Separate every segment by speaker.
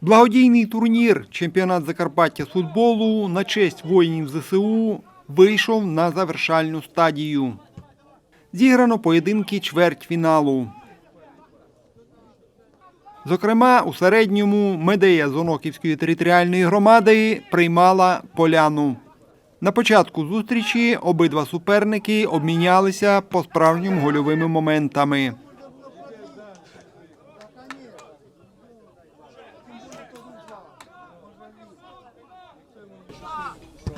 Speaker 1: Благодійний турнір Чемпіонат Закарпаття з футболу на честь воїнів ЗСУ вийшов на завершальну стадію. Зіграно поєдинки чвертьфіналу. Зокрема, у середньому медея Зоноківської територіальної громади приймала поляну. На початку зустрічі обидва суперники обмінялися по справжнім гольовими моментами.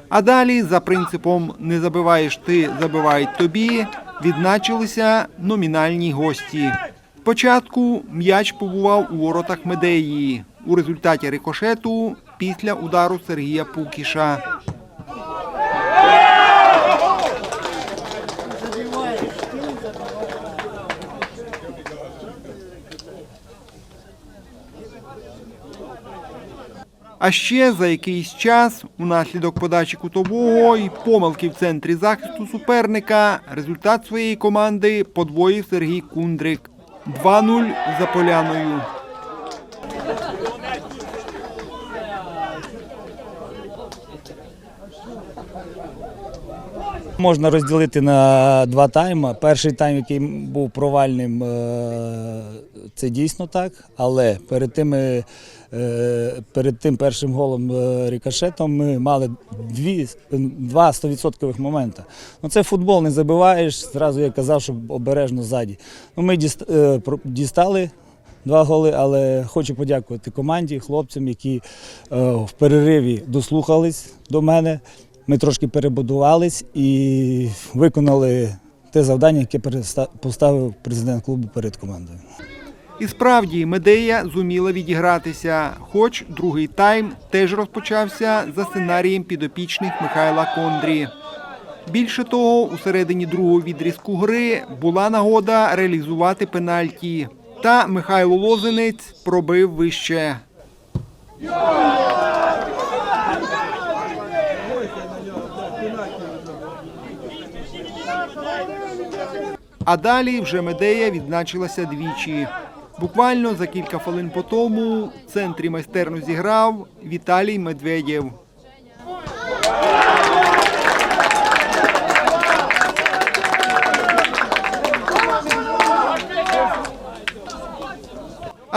Speaker 1: А далі, за принципом не забиваєш ти, забивають тобі, відзначилися номінальні гості. Спочатку м'яч побував у воротах Медеї. У результаті рикошету після удару Сергія Пукіша. А ще за якийсь час, унаслідок подачі кутового і помилки в центрі захисту суперника, результат своєї команди подвоїв Сергій Кундрик. 2-0 за поляною.
Speaker 2: Можна розділити на два тайми. Перший тайм, який був провальним, е, це дійсно так. Але перед тими, е, перед тим першим голом е, рикошетом ми мали дві, два 100% моменти. Ну, це футбол, не забиваєш. Зразу я казав, що обережно ззаді. Ну, ми дістали. Два голи, але хочу подякувати команді, хлопцям, які е, в перериві дослухались до мене. Ми трошки перебудувались і виконали те завдання, яке поставив президент клубу перед командою.
Speaker 1: І справді Медея зуміла відігратися, хоч другий тайм теж розпочався за сценарієм підопічних Михайла Кондрі. Більше того, у середині другого відрізку гри була нагода реалізувати пенальті. Та Михайло Лозинець пробив вище. А далі вже Медея відзначилася двічі. Буквально за кілька хвилин по тому в центрі майстерно зіграв Віталій Медведєв.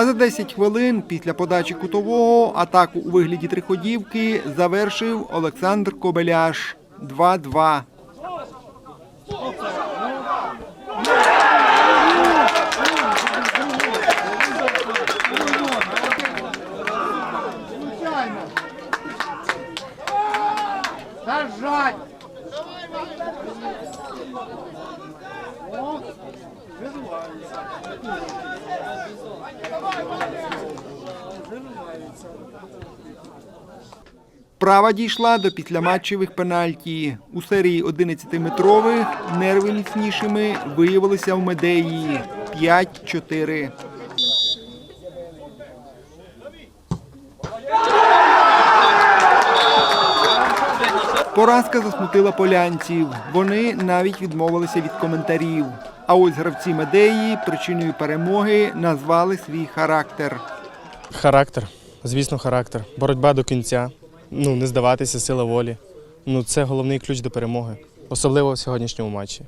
Speaker 1: А за 10 хвилин після подачі кутового атаку у вигляді триходівки завершив Олександр Кобеляш 2-2. Права дійшла до післяматчевих пенальті. У серії 11-метрових нерви міцнішими виявилися в Медеї 5-4. Поразка засмутила полянців. Вони навіть відмовилися від коментарів. А ось гравці Медеї причиною перемоги назвали свій характер.
Speaker 3: Характер, звісно, характер. Боротьба до кінця. Ну, не здаватися, сила волі. Ну, це головний ключ до перемоги, особливо в сьогоднішньому матчі.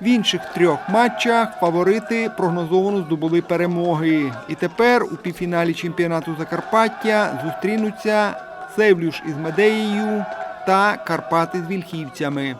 Speaker 1: В інших трьох матчах фаворити прогнозовано здобули перемоги. І тепер у півфіналі чемпіонату Закарпаття зустрінуться Севлюш із Медеєю та Карпати з Вільхівцями.